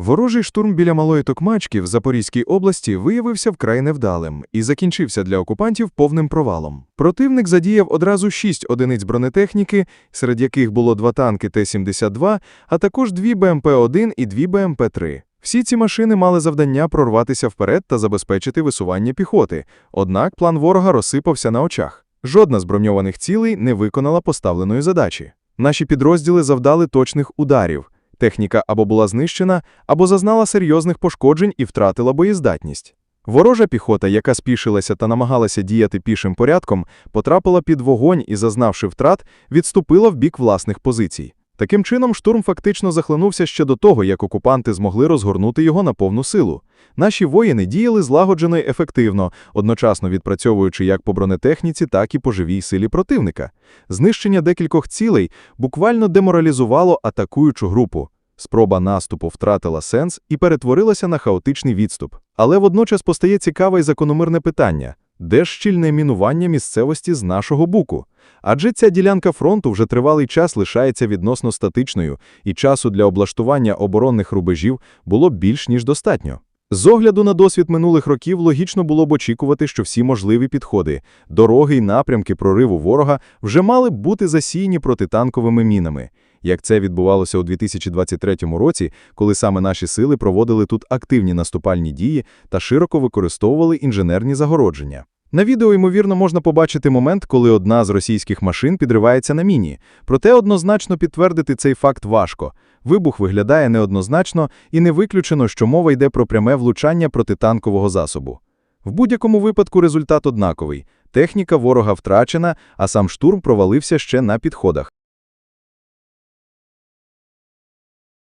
Ворожий штурм біля Малої Токмачки в Запорізькій області виявився вкрай невдалим і закінчився для окупантів повним провалом. Противник задіяв одразу шість одиниць бронетехніки, серед яких було два танки Т-72, а також дві БМП-1 і дві БМП-3. Всі ці машини мали завдання прорватися вперед та забезпечити висування піхоти, однак план ворога розсипався на очах. Жодна з броньованих цілей не виконала поставленої задачі. Наші підрозділи завдали точних ударів. Техніка або була знищена, або зазнала серйозних пошкоджень і втратила боєздатність. Ворожа піхота, яка спішилася та намагалася діяти пішим порядком, потрапила під вогонь і, зазнавши втрат, відступила в бік власних позицій. Таким чином, штурм фактично захлинувся ще до того, як окупанти змогли розгорнути його на повну силу. Наші воїни діяли злагоджено й ефективно, одночасно відпрацьовуючи як по бронетехніці, так і по живій силі противника. Знищення декількох цілей буквально деморалізувало атакуючу групу. Спроба наступу втратила сенс і перетворилася на хаотичний відступ. Але водночас постає цікаве і закономірне питання – де ж щільне мінування місцевості з нашого боку? Адже ця ділянка фронту вже тривалий час лишається відносно статичною, і часу для облаштування оборонних рубежів було більш ніж достатньо. З огляду на досвід минулих років логічно було б очікувати, що всі можливі підходи, дороги й напрямки прориву ворога вже мали б бути засіяні протитанковими мінами. Як це відбувалося у 2023 році, коли саме наші сили проводили тут активні наступальні дії та широко використовували інженерні загородження. На відео, ймовірно, можна побачити момент, коли одна з російських машин підривається на міні. Проте однозначно підтвердити цей факт важко. Вибух виглядає неоднозначно і не виключено, що мова йде про пряме влучання протитанкового засобу. В будь-якому випадку результат однаковий. Техніка ворога втрачена, а сам штурм провалився ще на підходах.